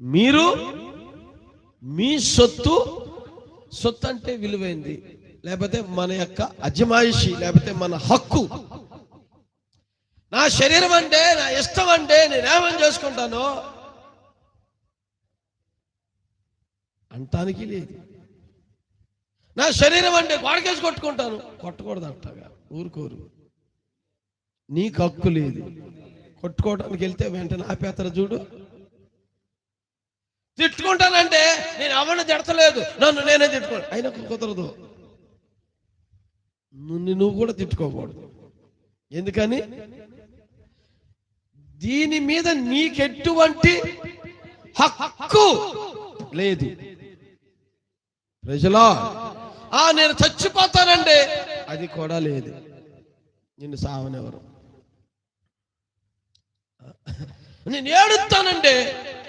మీరు మీ సొత్తు సొత్తు అంటే విలువైంది. లేకపోతే మన యొక్క అజమాయిషి లేకపోతే మన హక్కు. నా శరీరం అంటే నా ఇష్టం అంటే నేనేమని చేసుకుంటాను అంటానికి లేదు. నా శరీరం అంటే గోడకేసి కొట్టుకుంటాను. కొట్టకూడదు అంటగా. ఊరుకోరు. నీకు హక్కు లేదు. కొట్టుకోవడానికి వెళ్తే వెంటనే ఆపేతర చూడు. తిట్టుకుంటానంటే నేను ఎవరిని తిడతలేదు. నన్ను నేనే తిట్టుకో అయినా కుదరదు. నిన్ను నువ్వు కూడా తిట్టుకోకూడదు. ఎందుకని? దీని మీద నీకెటువంటి హక్కు లేదు. ప్రజలా ఆ నేను చచ్చిపోతానండి అది కూడా లేదు. నిన్ను సావనెవరు? నేను ఏడుస్తానండి